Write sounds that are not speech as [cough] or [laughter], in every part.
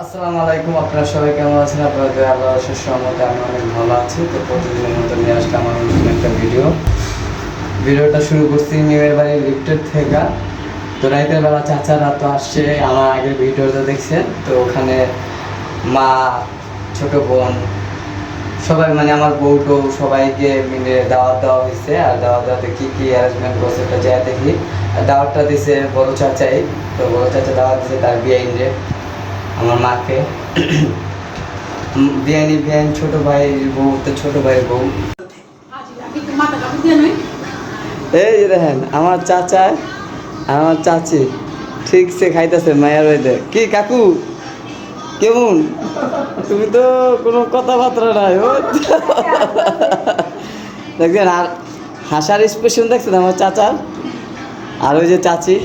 আসসালামু আলাইকুম, আপনারা সবাই কেমন আছেন? আপনাদের আল্লাহ সুসম্মতে আমি অনেক ভালো আছি। তো প্রতিদিনের মতো নিয়ে আসলাম আমার নতুন একটা ভিডিও। ভিডিওটা শুরু করছি মেয়ের বাড়ির লিফটের থেকে। তো রাতের বেলা চাচারা তো আসছে, আমার আগের ভিডিওটা দেখছেন? তো ওখানে মা, ছোট বোন, সবাই মানে আমার বউ টৌ সবাইকে মিলে দাওয়াত দেওয়া হয়েছে। আর দাওয়াত দেওয়াতে কী কী অ্যারেঞ্জমেন্ট করছে ওটা যাই দেখি। আর দাওয়াতটা দিছে বড় চাচাই। তো বড় চাচা দাওয়াত দিছে তার বিয়ে আমার মাকে। বিয়ানি, বিয়ান, ছোট ভাই বউ, তো ছোট ভাই বউ। এই দেখেন, আমার চাচা, আমার চাচি, ঠিক সে খাইতেছে মায়ের বাড়িতে। কি, কাকু? কেমন? তুমি তো কোনো কথাবার্তা নাই দেখছেন, আর হাসার এক্সপ্রেশন দেখছেন আমার চাচার? আর ওই যে চাচি,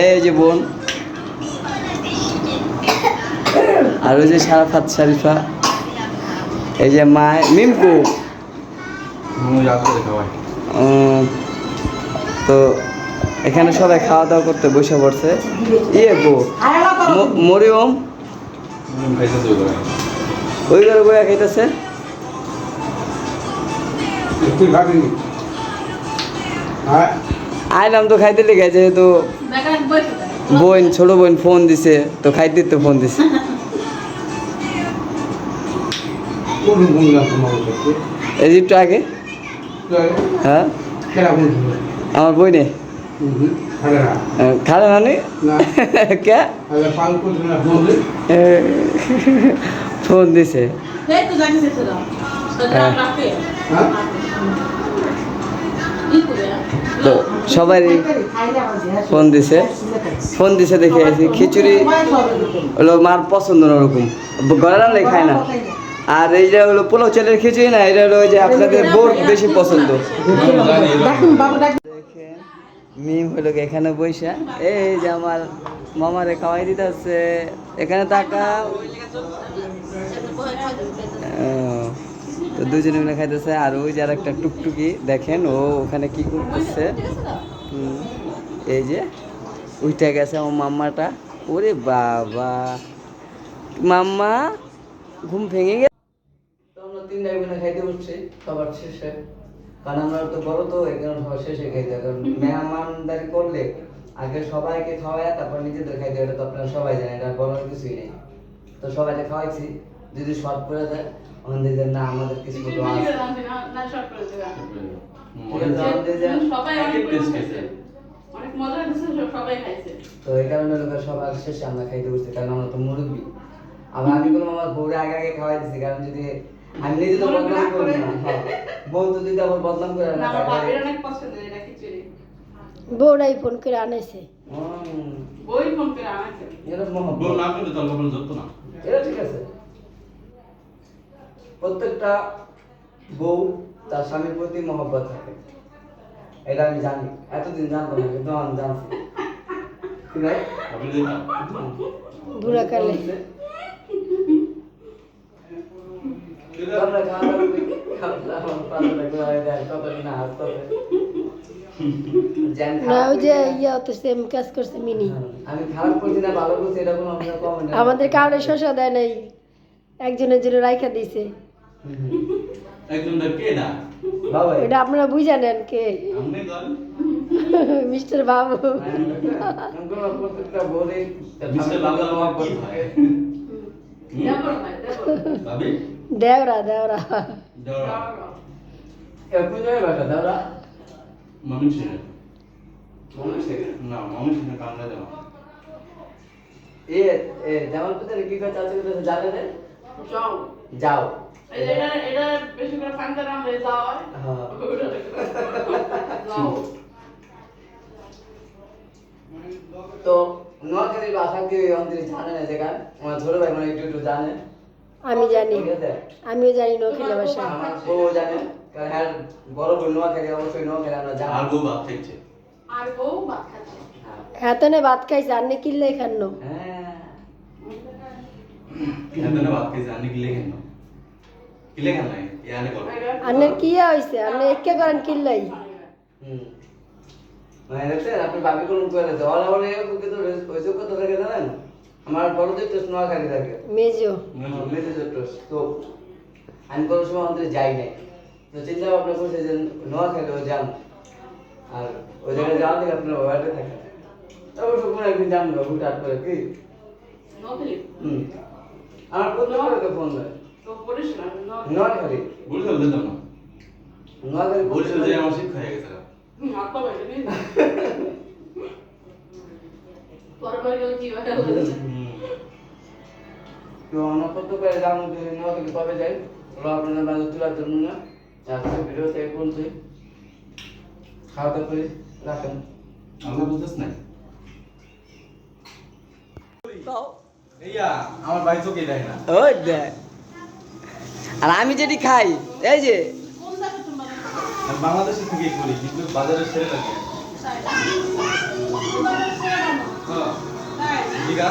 এই যে বোন। আর ওই যে সারাফাত শারিফা এই যে মা মিমকু। তো এখানে সবাই খাওয়া দাওয়া করতে বসে পড়ছে। ইয়ে গো ম- মরিয়ম। ওই ঘরে বইয়া খাইতেছে। আইলাম তো খাইতে লেগে যেহেতু বোন ছোট বোন ফোন দিছে তো খাইতে তো ফোন দিছে। এই আগে? হ্যাঁ। আমার বইনে খালে। মানে? [laughs] কে? ফোন দিছে। তো সবাই ফোন দিছে। ফোন দিছে দেখে খিচুড়ি হলো মার পছন্দ না ওরকম। ঘরে রান্নাই খায় না। আর এইটা হলো পোলাও চালের খিচুড়ি না এটা হলো ওই যে আপনাদের বোর বেশি পছন্দ। মিম হলো এখানে বৈশা এই যে আমার মামারে খাওয়াই দিতে আছে এখানে টাকা তো দুজনে মিলে খাইতেছে। আর ওই যে আর একটা টুকটুকি দেখেন ও ওখানে কি করতেছে। এই যে উঠে গেছে আমার মাম্মাটা। ওরে বাবা। মাম্মা ঘুম ভেঙে গেছে তো আমরা তিন ভাই বোনে খাইতে বসছি শেষে কারণ আমরা তো বড় তো সবার শেষে খাইতে হয়। কারণ মেহমানদারি করলে আগে সবাইকে খাওয়ায় তারপর নিজেদের খাইতে এটা তো আপনারা সবাই জানেন এটা বলার কিছুই নেই। তো সবাইকে খাওয়াইছি যদি শর্ট করে দেয় ওখান থেকে না আমাদের কিছু মতো আছে। ঠিক আছে, আমাদের যে- তো এই কারণে লোক সবার শেষে আমরা খাইতে বসছি কারণ আমরা তো মুরব্বী। আবার আমি কোনো আমার বউরে আগে আগে খাওয়াই দিচ্ছি কারণ যদি আমি নিজে তো বদনাম করি না। হ্যাঁ। বউ তো যদি আবার বদনাম করে না তাহলে- বউরাই ফোন করে আনাইছে হুম, এটা মহব্বত। এটা ঠিক আছে। প্রত্যেকটা বউ তার স্বামীর প্রতি মহব্বত থাকে। এটা আমি জানি। এতদিন জানতাম না কিন্তু আমি জানছি। [laughs] বুড়া কালে আমাদের কাউরে শসা দেয় নাই একজনের জন্য রাইখা দিছে। এটা আপনারা বুঝা নেন কে। [laughs] মিস্টার বাবু। মিস্টার বাবু? প্রতি আমার কি মহব্বত হয়? থাকে। ভাবি দেওরা দেওরা দেওয়া এ, কোন জায়গায় বাসা, দাদা? মামি ছিল মনে আছে? না মামি ছিল কান্না দেওয়া এ, এ, জামালপুরের কি কথা আছে ওটা জানে না? যাও হ্যাঁ। তো নোয়াখালীর ভাষা কি অন্তরে জানে না যেখান আমার ছোট ভাই মানে একটু একটু জানে আমি জানি। আমিও জানি নখিলা ভাষা আমার বউ জানে কারণ হ্যাঁ বড় বোন নোয়াখালী অবশ্যই নোয়াখালী আমরা আর জানি বউ ভাত খাইছে হ্যাঁ। এতনে ভাত খাইছে আর কিল্লাই খান্ন হ্যাঁ এতনে ভাত খাইছে আনি গিলে কেন গিলে কেন নাই ইয়ানে কর আন্নের কি হইছে আপনি একে করেন কিল্লাই হুম। মানে আপনি ভাবি কোন করে দেওয়ার হলে কিন্তু ওই যোগ্য তো থেকে জানেন? আমার বড় যে টোস্ট নোয়াখালী থাকে মেজো মেতে যে টোস্ট তো আমি কোনো সময় আমাদের যাই নাই তো চিন্তা ভাবনা করছে যে নোয়াখালী ও যাম আর ওই জায়গায় যাওয়া থেকে আপনার ওয়ার্ডে থাকে তারপর কোনো একদিন যাম না হুট হাট করে কি হুম আমার কোন নম্বরে তো ফোন দেয় নোয়াখালী বরিশাল যেতাম না নোয়াখালী বরিশাল যে আমার শিক্ষা হয়ে গেছে তো আমরা করে যদি যাই? ওরা আপনাদের মাঝে তোলার জন্য না। আজকে থেকে খাওয়া দাওয়া করে রাখেন। আমরা বুঝতেছ না। আমার ভাই চোখে দেয় না। ওই দেখ। আর আমি যেটি খাই এই যে। বাংলাদেশে থেকে করি কিন্তু বাজারে ছেড়ে লাগে হ্যাঁ দিঘা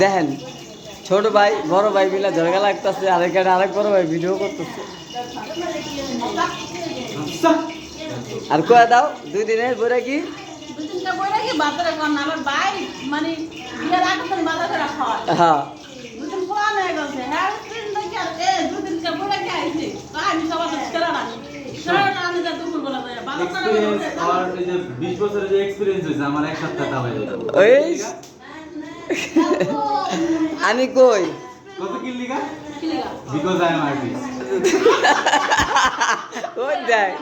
দেখেন ছোট ভাই বড় ভাই মিলা ঝরগা লাগতেছে আরেক আরেক বড় ভাই ভিডিও করতেছে। আর কয়ে দাও দুই দিনের পরে কি? মানে হয়। হ্যাঁ দুদিন পুরান হয়ে গেছে। হ্যাঁ তিন দিন আর এ দুদিন কে বলে আইছে আমি সবার Experience আর এই যে 20 বছরের যে experience হয়েছে, আমার এক সপ্তাহ হয়ে। ওই আমি কই? কত? কি লাগা. ওই দেখ।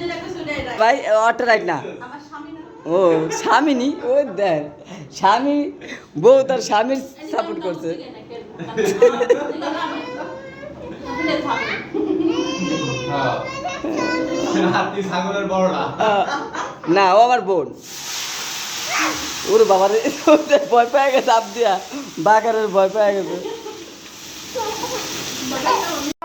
যেটা কিছু দেই না ভাই অটো রাখ না। আমার স্বামী না। ও স্বামিনী ও দেখ। স্বামী বউ তার স্বামীর সাপোর্ট করছে। [laughs] না ও আমার বোন। ওর বাবার ভয় পেয়ে গেছে আপ দিয়া বাগারের ভয় পেয়ে গেছে। [laughs]